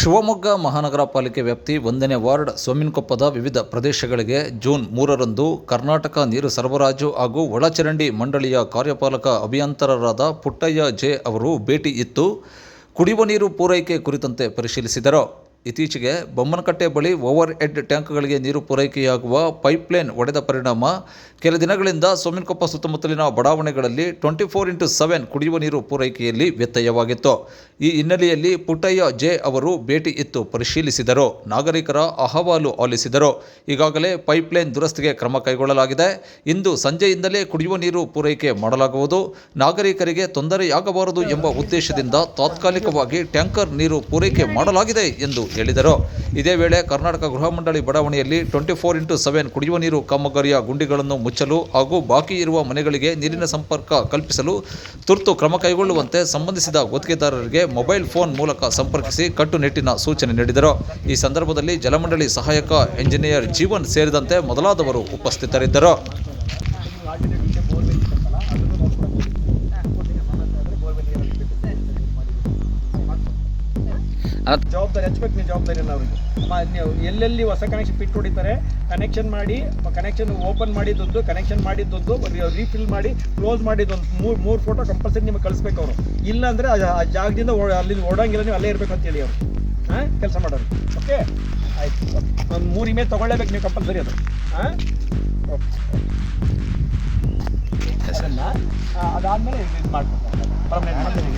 ಶಿವಮೊಗ್ಗ ಮಹಾನಗರ ಪಾಲಿಕೆ ವ್ಯಾಪ್ತಿ ಒಂದನೇ ವಾರ್ಡ್ ಸೋಮಿನಕೊಪ್ಪದ ವಿವಿಧ ಪ್ರದೇಶಗಳಿಗೆ ಜೂನ್ ಮೂರರಂದು ಕರ್ನಾಟಕ ನೀರು ಸರಬರಾಜು ಹಾಗೂ ಒಳಚರಂಡಿ ಮಂಡಳಿಯ ಕಾರ್ಯಪಾಲಕ ಅಭಿಯಂತರರಾದ ಪುಟ್ಟಯ್ಯ ಜೆ ಅವರು ಭೇಟಿ ಇತ್ತು. ಕುಡಿಯುವ ನೀರು ಪೂರೈಕೆ ಕುರಿತಂತೆ ಪರಿಶೀಲಿಸಿದರು. ಇತ್ತೀಚೆಗೆ ಬೊಮ್ಮನಕಟ್ಟೆ ಬಳಿ ಓವರ್ ಹೆಡ್ ಟ್ಯಾಂಕ್ಗಳಿಗೆ ನೀರು ಪೂರೈಕೆಯಾಗುವ ಪೈಪ್ಲೈನ್ ಒಡೆದ ಪರಿಣಾಮ. ಕೆಲ ದಿನಗಳಿಂದ ಸೋಮಿನಕೊಪ್ಪ ಸುತ್ತಮುತ್ತಲಿನ ಬಡಾವಣೆಗಳಲ್ಲಿ ಟ್ವೆಂಟಿ ಫೋರ್ ಇಂಟು ಸೆವೆನ್ ಕುಡಿಯುವ ನೀರು ಪೂರೈಕೆಯಲ್ಲಿ ವ್ಯತ್ಯಯವಾಗಿತ್ತು. ಈ ಹಿನ್ನೆಲೆಯಲ್ಲಿ ಪುಟ್ಟಯ್ಯ ಜೆ ಅವರು ಭೇಟಿ ಇತ್ತು ಪರಿಶೀಲಿಸಿದರು. ನಾಗರಿಕರ ಅಹವಾಲು ಆಲಿಸಿದರು. ಈಗಾಗಲೇ ಪೈಪ್ಲೈನ್ ದುರಸ್ತಿಗೆ ಕ್ರಮ ಕೈಗೊಳ್ಳಲಾಗಿದೆ. ಇಂದು ಸಂಜೆಯಿಂದಲೇ ಕುಡಿಯುವ ನೀರು ಪೂರೈಕೆ ಮಾಡಲಾಗುವುದು. ನಾಗರಿಕರಿಗೆ ತೊಂದರೆಯಾಗಬಾರದು ಎಂಬ ಉದ್ದೇಶದಿಂದ ತಾತ್ಕಾಲಿಕವಾಗಿ ಟ್ಯಾಂಕರ್ ನೀರು ಪೂರೈಕೆ ಮಾಡಲಾಗಿದೆ ಎಂದು ಹೇಳಿದರು. ಇದೇ ವೇಳೆ ಕರ್ನಾಟಕ ಗೃಹ ಮಂಡಳಿ ಬಡಾವಣೆಯಲ್ಲಿ ಟ್ವೆಂಟಿ ಫೋರ್ ಇಂಟು ಸೆವೆನ್ ಕುಡಿಯುವ ನೀರು ಕಾಮಗಾರಿಯ ಗುಂಡಿಗಳನ್ನು ಮುಚ್ಚಲು ಹಾಗೂ ಬಾಕಿ ಇರುವ ಮನೆಗಳಿಗೆ ನೀರಿನ ಸಂಪರ್ಕ ಕಲ್ಪಿಸಲು ತುರ್ತು ಕ್ರಮ ಕೈಗೊಳ್ಳುವಂತೆ ಸಂಬಂಧಿಸಿದ ಗುತ್ತಿಗೆದಾರರಿಗೆ ಮೊಬೈಲ್ ಫೋನ್ ಮೂಲಕ ಸಂಪರ್ಕಿಸಿ ಕಟ್ಟುನಿಟ್ಟಿನ ಸೂಚನೆ ನೀಡಿದರು. ಈ ಸಂದರ್ಭದಲ್ಲಿ ಜಲಮಂಡಳಿ ಸಹಾಯಕ ಎಂಜಿನಿಯರ್ ಜೀವನ್ ಸೇರಿದಂತೆ ಮೊದಲಾದವರು ಉಪಸ್ಥಿತರಿದ್ದರು. ಜವಾಬ್ದಾರಿ ಹಚ್ಬೇಕು ನೀವು ಜವಾಬ್ದಾರಿ ಅವ್ರಿಗೆ. ಎಲ್ಲೆಲ್ಲಿ ಹೊಸ ಕನೆಕ್ಷನ್ ಫಿಟ್ ಹೊಡಿತಾರೆ ಕನೆಕ್ಷನ್ ಮಾಡಿ ಕನೆಕ್ಷನ್ ಓಪನ್ ಮಾಡಿದ್ದೊಂದು ಕನೆಕ್ಷನ್ ಮಾಡಿದ್ದೊಂದು ರೀಫಿಲ್ ಮಾಡಿ ಕ್ಲೋಸ್ ಮಾಡಿದ್ದೊಂದು ಮೂರು ಮೂರು ಫೋಟೋ ಕಂಪಲ್ಸರಿ ನಿಮಗೆ ಕಳಿಸ್ಬೇಕು ಅವರು. ಇಲ್ಲ ಅಂದರೆ ಆ ಜಾಗದಿಂದ ಅಲ್ಲಿ ಓಡಂಗಿಲ್ಲ ನೀವು ಅಲ್ಲೇ ಇರಬೇಕು ಅಂತೇಳಿ ಅವರು. ಹಾಂ ಕೆಲಸ ಮಾಡೋರು. ಓಕೆ ಆಯ್ತು ಒಂದು ಮೂರು ಇಮೇಲ್ ತೊಗೊಳ್ಳೇಬೇಕು ನೀವು ಕಂಪಲ್ಸರಿ ಅದು. ಹಾಂ? ಓಕೆ ಅದನ್ನು ಅದಾದಮೇಲೆ ಇದು ಮಾಡ್ಕೊಂಡು ಪರ್ಮನೆಂಟ್ ಮಾಡಿ